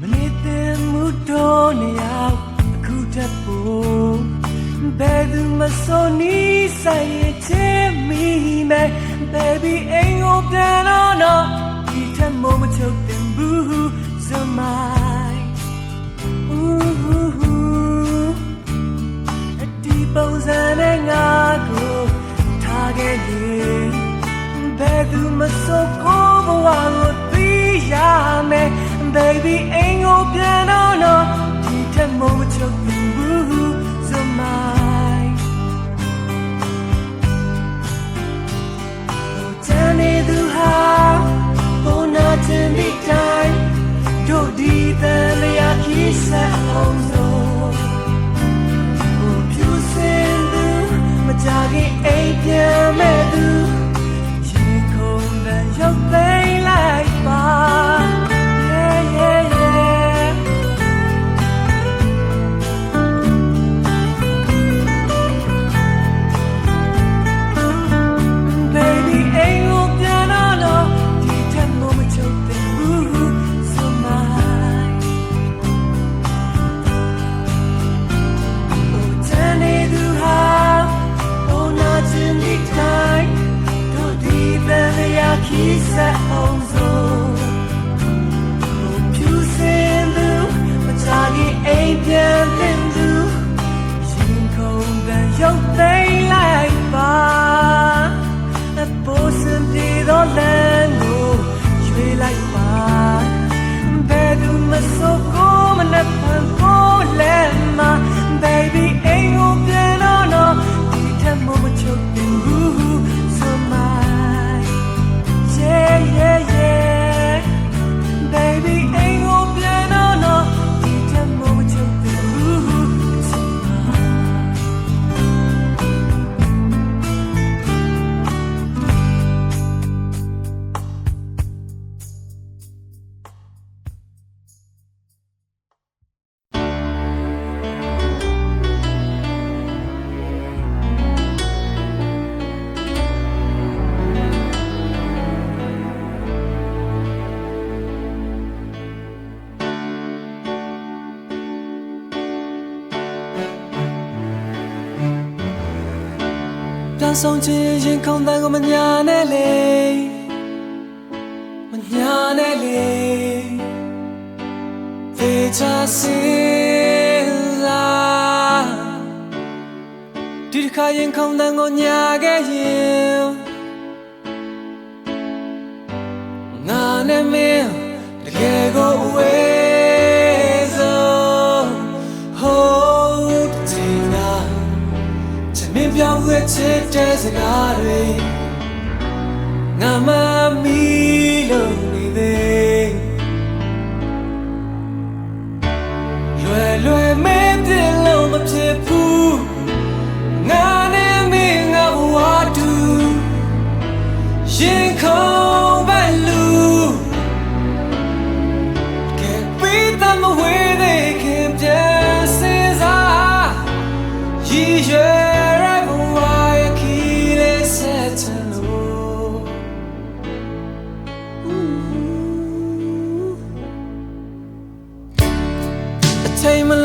မနေသင်မှုတော့နေရောက်အခုတတ်ဖို့ဘယ်သူမစောနီးဆိုင်ရင်ချင်မိမယ် baby ain't you plan on no ဒီထက်မမချုပ်တင်ဘူး so my ooh အဒီပုံစံနဲ့ငါကိုထားခဲ့လေဘယ်သူမစောကိုဘဝကိုသိရမယ် baby ain't မချုပ်ဘူးစမိုင်းတန်နေသူဟာဘုနာတင်ဒီတိုင်းတို့ဒီတန်လျာကြီးစား ဆုံးခြင်းရင်ခုန်တန်ကိုမညာနဲ့လေမညာနဲ့လေသေချာစင်လာဒီတစ်ခါရင်ခုန်တန်ကိုညာခဲ့ရင်ငါနဲ့မင်းတကယ်ကိုဝေး ပြောင်းလဲချစ်တဲ့စကားတွေငါမမီ time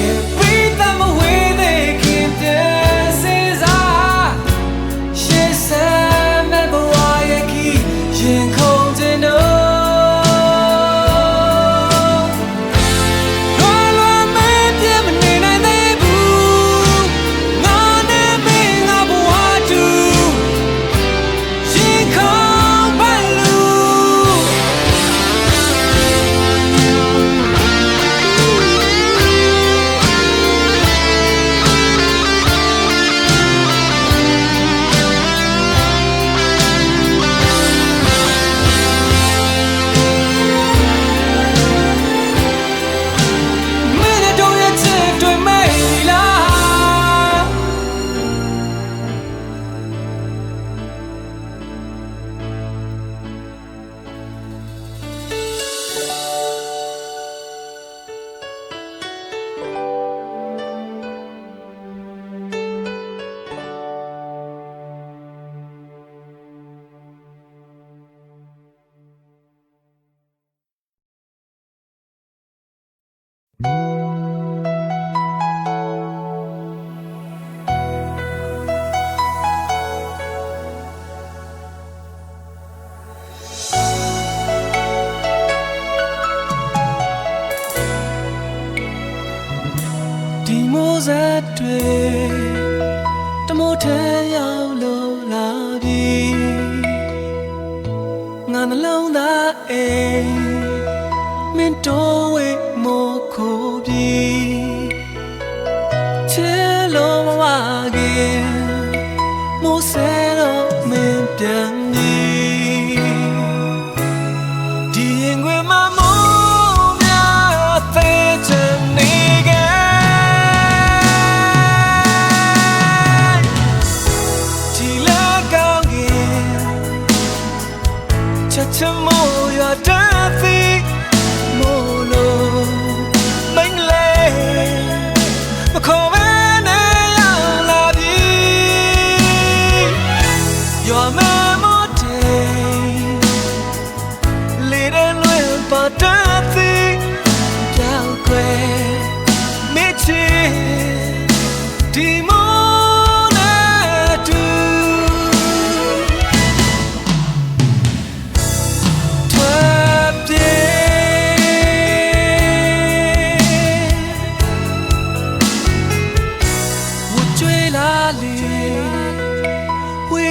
can't အေမင်းတော်ဝေမောခိုးပြီး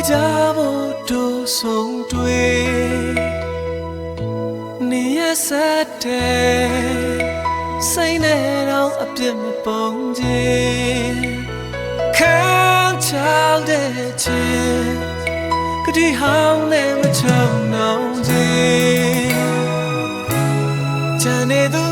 ကြဖို့တို့ဆုံးတွေ့နေရဆက်တဲ့စိတ်နဲ့တော့အပြစ်မပုံချင်ခံချောင်းတဲ့ချင်ကတိဟောင်းနဲ့မချုံနှောင်းချင်ချန်နေသူ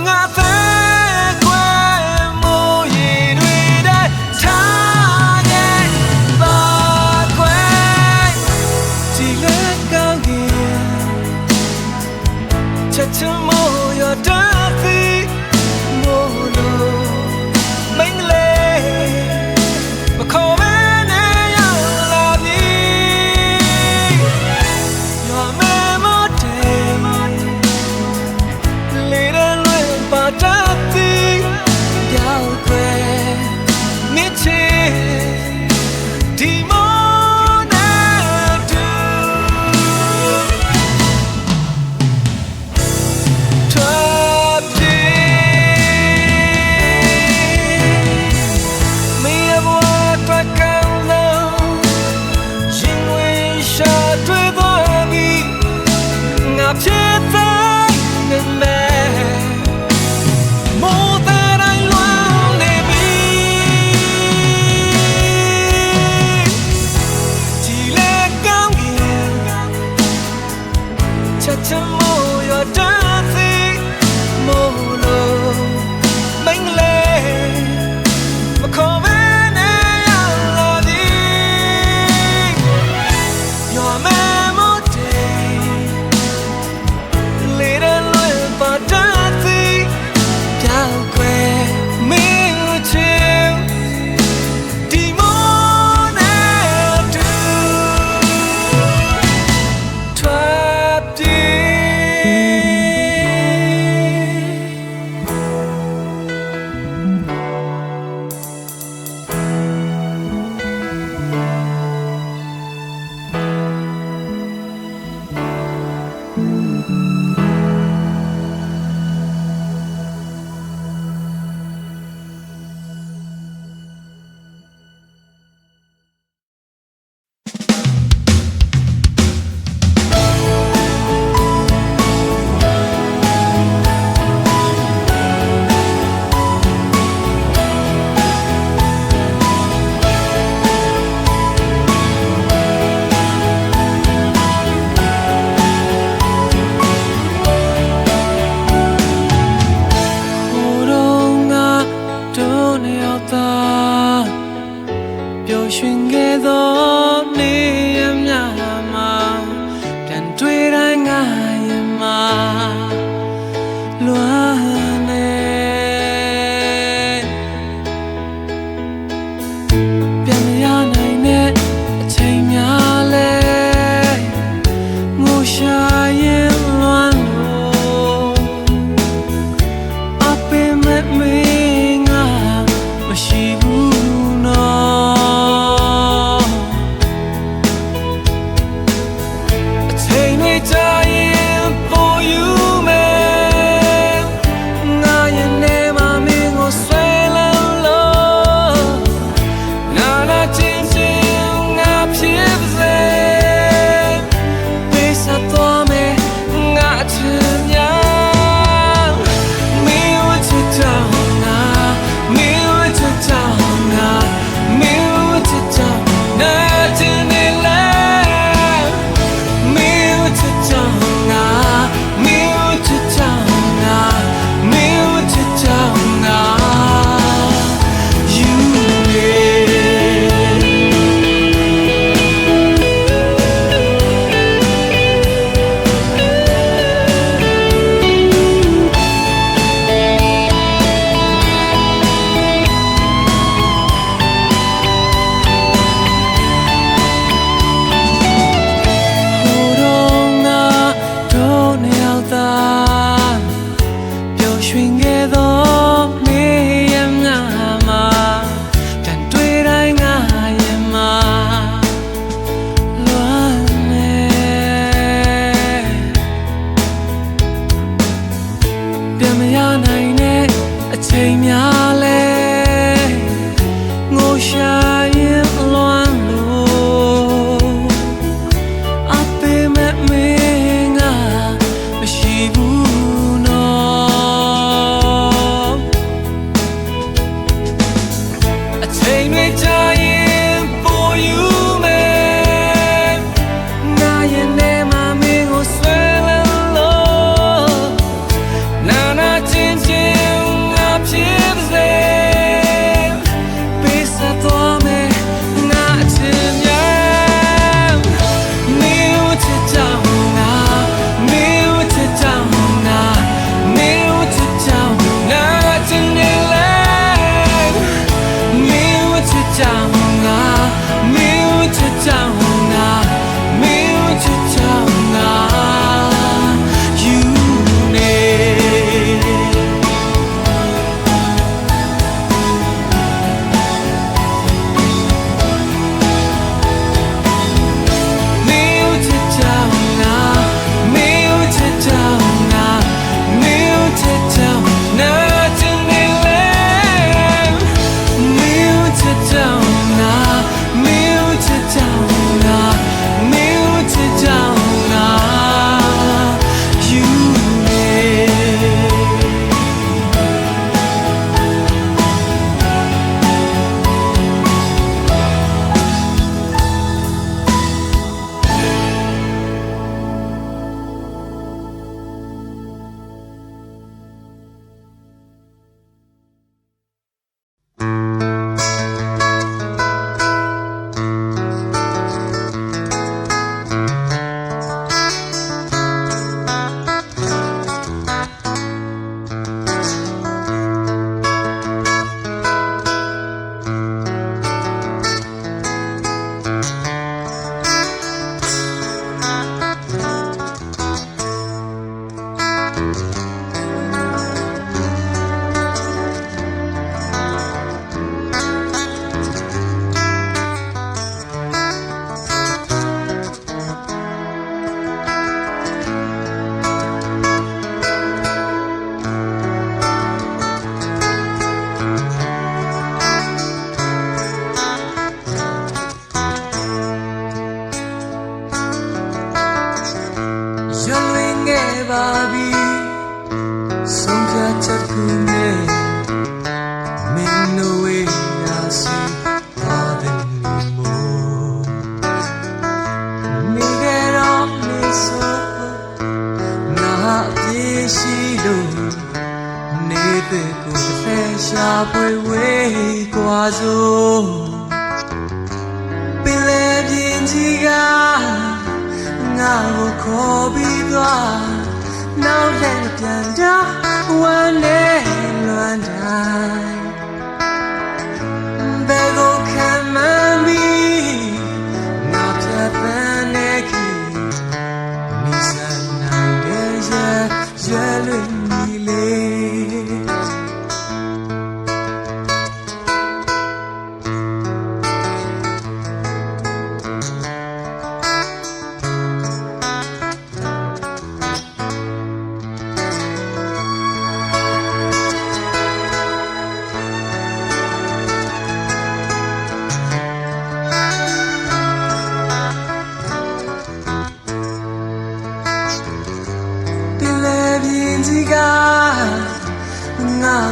Hallelujah.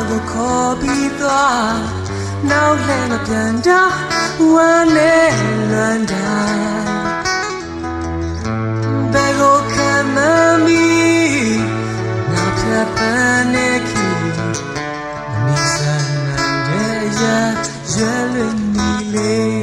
ကိုခေါ်ပြီးသွားနောက်လည်းမပြန်တာဝမ်းနဲ့လွမ်းတာဘယ်ကိုခံမမီနောက်ဖြတ်ပန်းနေခီမမီစမ်းနိုင်တဲ့ရရွယ်လွင်မီလေး